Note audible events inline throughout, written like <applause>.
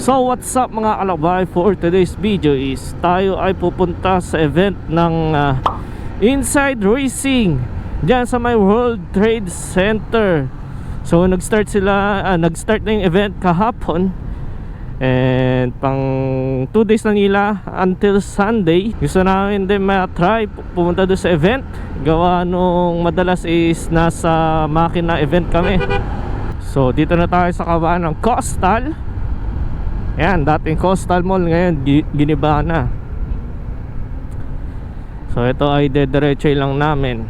So what's up mga kalabay? For today's video is tayo ay pupunta sa event ng ah, Inside Racing Diyan sa may World Trade Center. So nag-start sila, ah, nag-start na yung event kahapon. And pang 2 days na nila until Sunday. Gusto namin din ma-try pu- pumunta doon sa event. Gawa nung madalas is nasa makina event kami. So dito na tayo sa kabaan ng Coastal Yan, dating Coastal Mall ngayon gi- giniba na. So ito ay dediretso lang namin.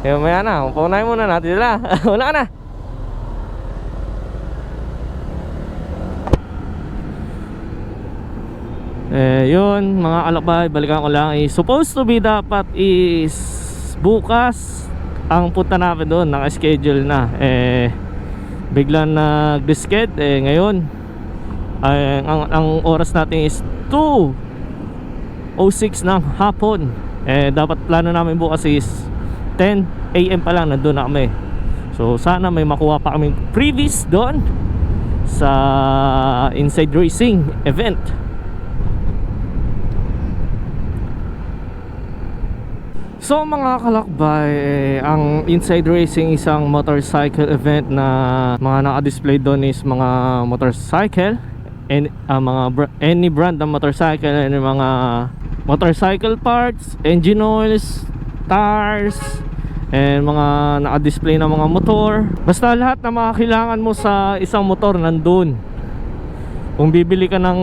Kaya maya na, upunahin muna natin sila. <laughs> Wala na. Eh, yun, mga kalakbay, balikan ko lang is supposed to be dapat is bukas ang punta namin doon, naka-schedule na. Eh, biglang nag-discade eh ngayon ay ang, ang oras natin is 2.06 ng hapon. Eh dapat plano namin bukas is 10 am pa lang nandun na kami. So sana may makuha pa kaming previous doon sa inside racing event So mga kalakbay, eh, ang Inside Racing isang motorcycle event na mga naka-display doon is mga motorcycle and ah, mga br- any brand ng motorcycle and mga motorcycle parts, engine oils, tires, and mga naka-display na mga motor. Basta lahat na mga kailangan mo sa isang motor nandun. Kung bibili ka ng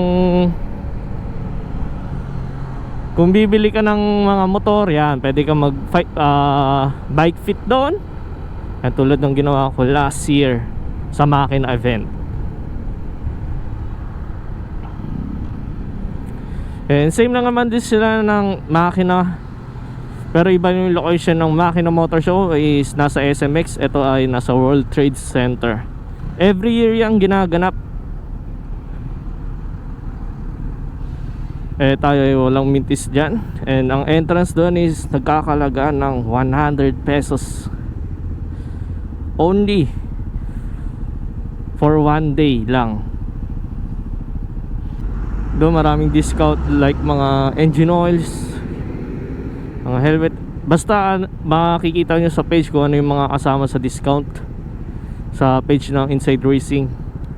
kung bibili ka ng mga motor, yan, pwede ka mag ah, bike fit doon. Yan tulad ng ginawa ko last year sa Makina event. And same lang naman din sila ng Makina. Pero iba yung location ng Makina Motor Show is nasa SMX. Ito ay nasa World Trade Center. Every year yung ginaganap. Eh tayo ay walang mintis dyan. And ang entrance doon is nagkakalaga ng 100 pesos. Only for one day lang. Doon maraming discount like mga engine oils mga helmet. Basta makikita nyo sa page kung ano yung mga kasama sa discount sa page ng Inside Racing.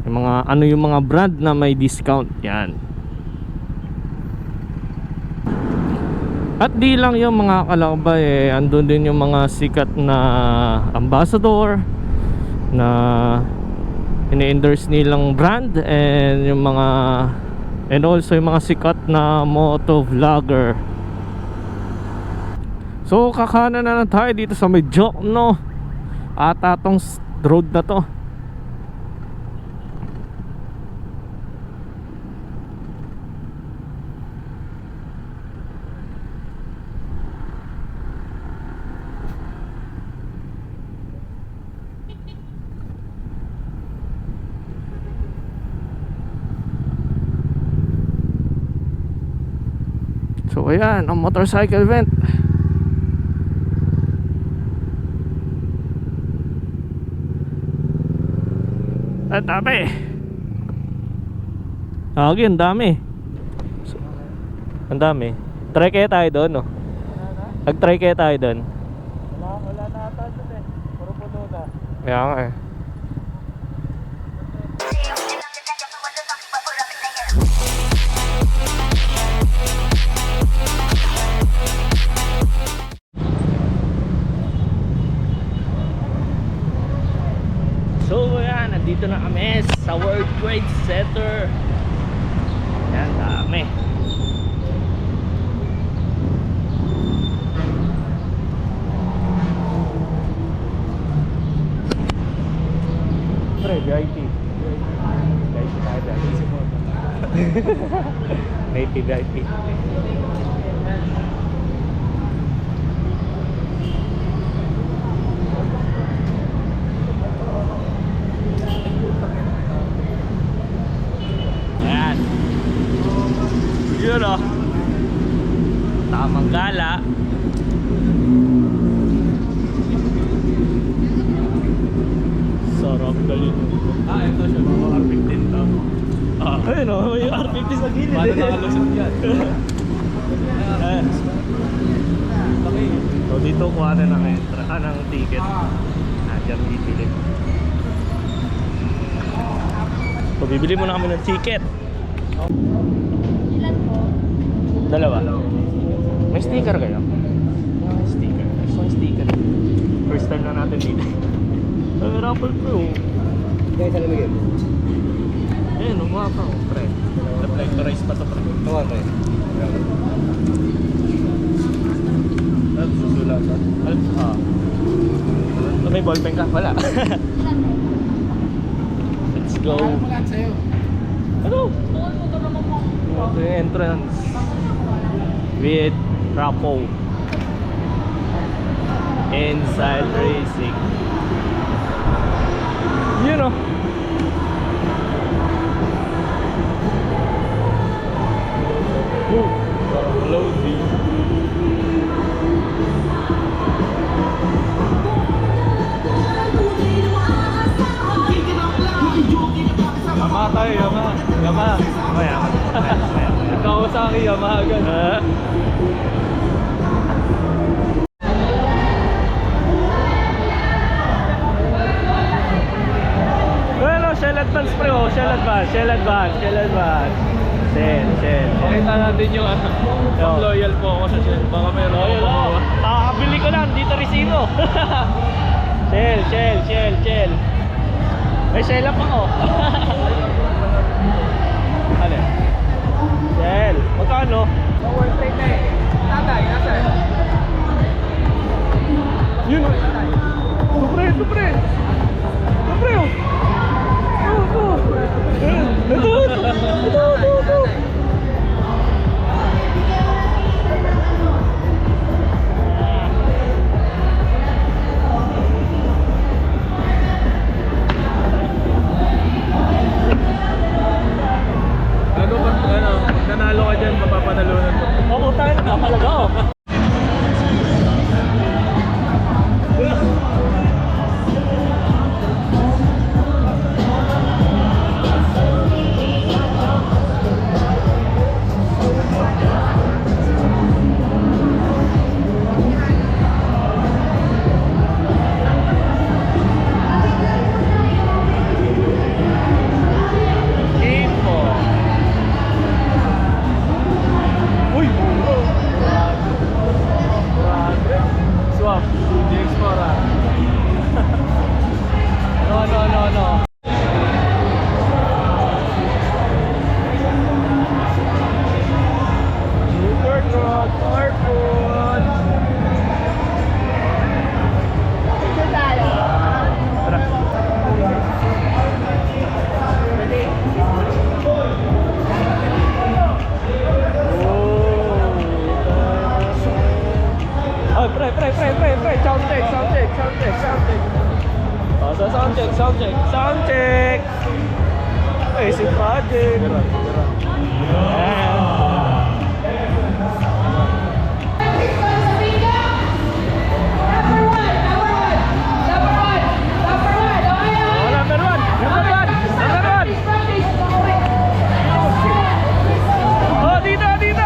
Yung mga ano yung mga brand na may discount. Yan At di lang yung mga kalakbay eh, andun din yung mga sikat na ambassador na ini-endorse nilang brand and yung mga and also yung mga sikat na moto vlogger. So kakana na lang tayo dito sa may joke no. At atong road na to. So ayan, ang motorcycle event. Ang dami. Okay, ang dami. So, ang dami. Try kaya tayo doon, no? Nag-try kaya tayo doon. Wala, wala na ata dun eh. Puro puno na. Kaya nga eh. Nandito na kami sa World Trade Center. Yan, dami. Pre, VIP. VIP tayo. VIP, <laughs> VIP. Ayan. Yun o. Tamang gala. Sarap. yun. Ah, ito siya. Mga R15 to. Ah. Ayun o, may R50 sa gilid Paano eh. nakalusot yan? Ayan. So dito kuha na ng entra, ah, ng ticket. Ah, dyan bibili. So bibili muna kami ng ticket. Ilan po? Dalawa. May sticker kayo? May sticker. Gusto yung sticker. First time na natin dito. Ay, may Rapple Pro. Kaya sa lamigin? Ayun, umuha pa. oh, Pre. Reflectorize pa to, pre. Tawa tayo. At susulatan. Al ah. So, may ballpen ka? Wala. Ilan po? Let's go. lahat sa'yo? Ano? Tukol mo to naman po. Ito yung entrance. With Rapo. Inside Racing. Yun o. Oh, parang Yamaha. Maya. Kawasaki, Yamaha. Ah. Well, oh, Shell Advance pre, oh. Shell Advance, Shell Advance, Shell Advance. Shell, Shell. Pakita natin yung ano. Oh. Loyal po ako sa Shell. Baka Oh, yun, ako oh. Kakabili ko lang, dito Ricino. <laughs> Shell, Shell, Shell, Shell. May Shell up ako. <laughs>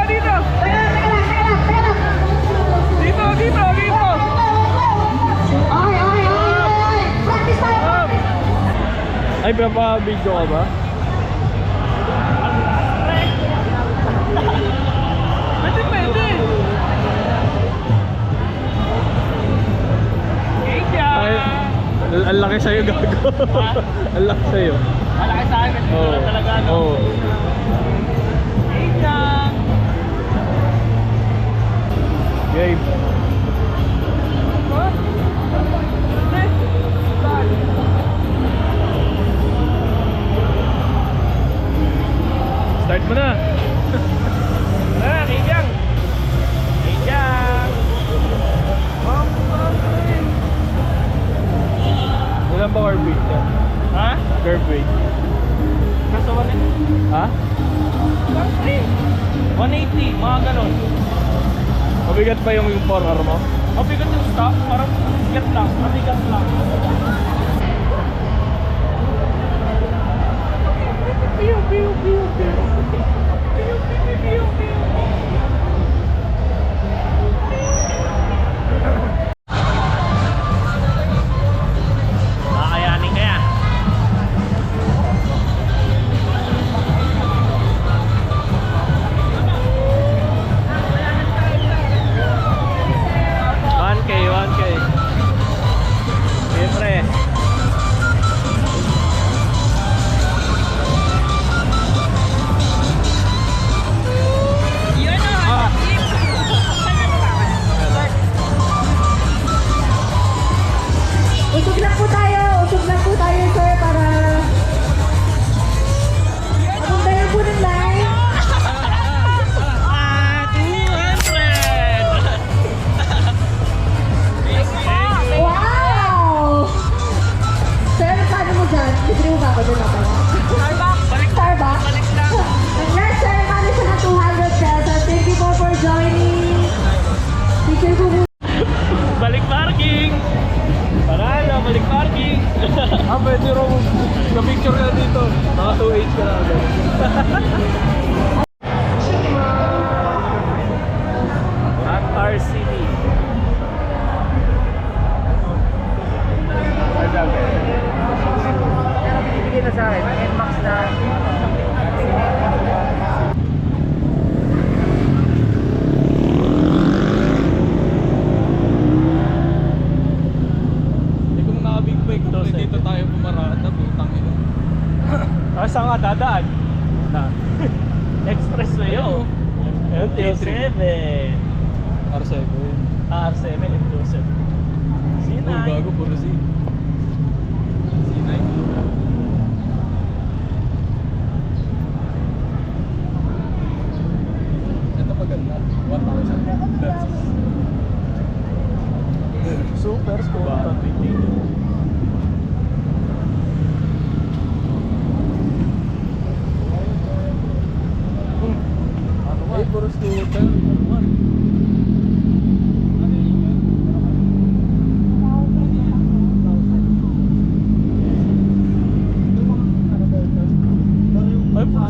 dito. Dito, dito, dito. Ay, pinapa-video ka ba? Laki sa'yo, gago. ang laki sa'yo. Malaki sa akin kasi wala talaga no. Oo. Kaya. Game. Start mo na. curve weight to? Ha? Curve weight. Nasa 180. Ha? 180, mga ganon. Mabigat pa yung, yung forearm mo? Mabigat yung stock, parang bigat lang, mabigat lang. Pew, pew, pew, pew. Pew, pew, pew, pew.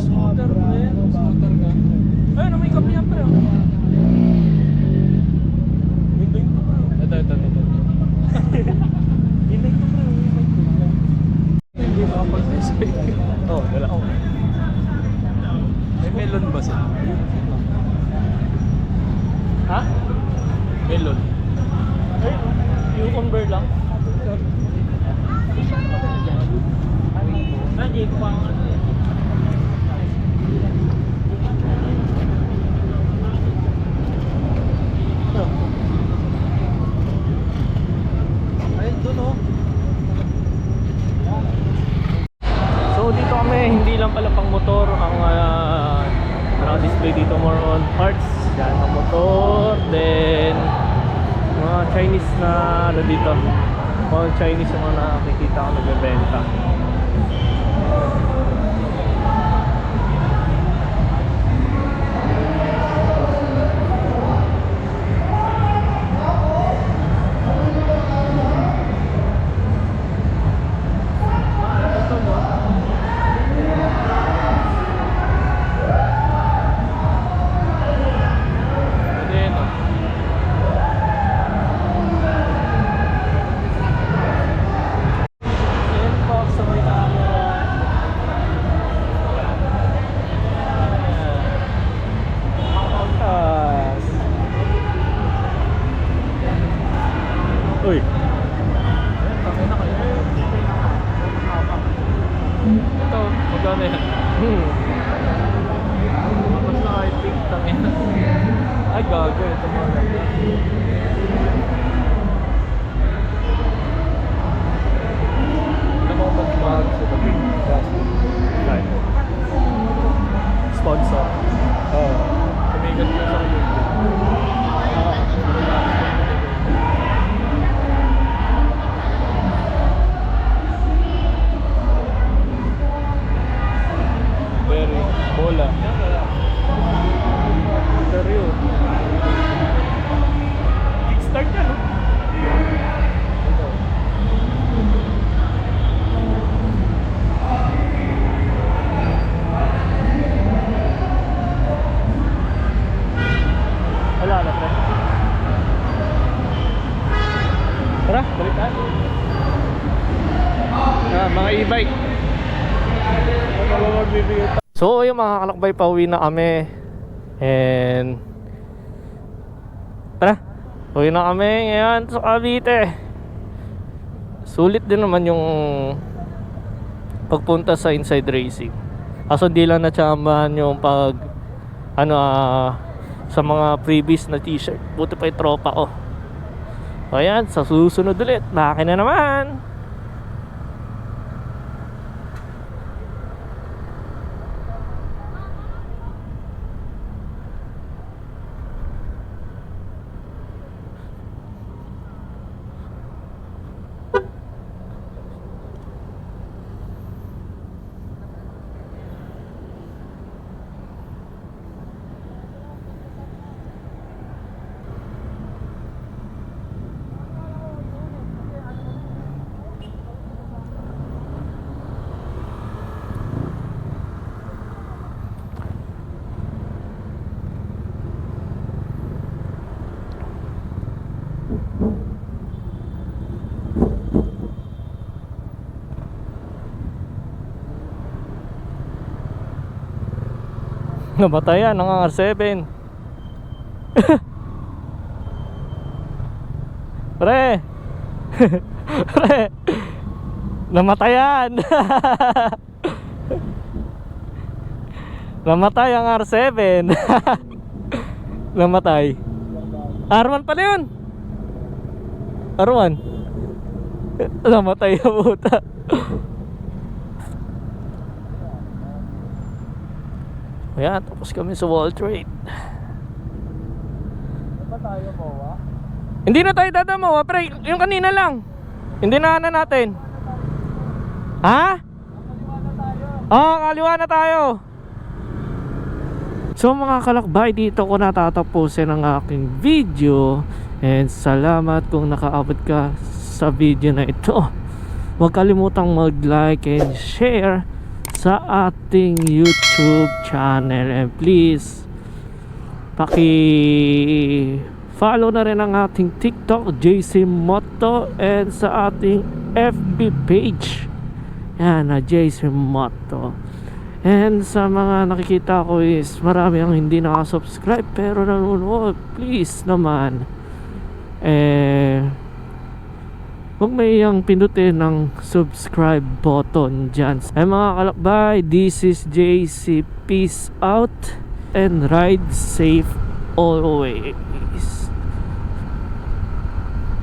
Asfaltlar Magkano yan? Hmm. Tapos na kahit pink tangin. Ay gago, ito mga ganda. ولا tayo mga kalakbay pauwi na kami. And tara pauwi na kami. Ngayon sa Cavite. Sulit din naman yung pagpunta sa inside racing. Kaso di lang natsambahan yung pag ano uh, sa mga previous na t-shirt. Buti pa yung tropa ko. Oh. ayan sa susunod ulit. Bakit na naman. Namatayan ng R7. Pre. <laughs> Pre. Namatayan. <laughs> Namatay ang R7. <laughs> Namatay. R1 pala yun. R1. Namatay ang puta. Ayan, tapos kami sa Wall Trade. Ba tayo mawa? Hindi na tayo dadamaw, ah, pre. Yung kanina lang. Hindi na na natin. Ha? Oo, oh, kaliwa na tayo. So mga kalakbay, dito ko natatapusin ang aking video. And salamat kung nakaabot ka sa video na ito. Huwag kalimutang mag-like and share sa ating YouTube channel. And please, paki follow na rin ang ating TikTok, JC Moto, and sa ating FB page. Yan, na JC Moto. And sa mga nakikita ko is marami ang hindi nakasubscribe pero nanonood. Please naman. Eh, huwag may iyang pindutin ng subscribe button dyan. Eh mga kalakbay, this is JC. Peace out and ride safe always.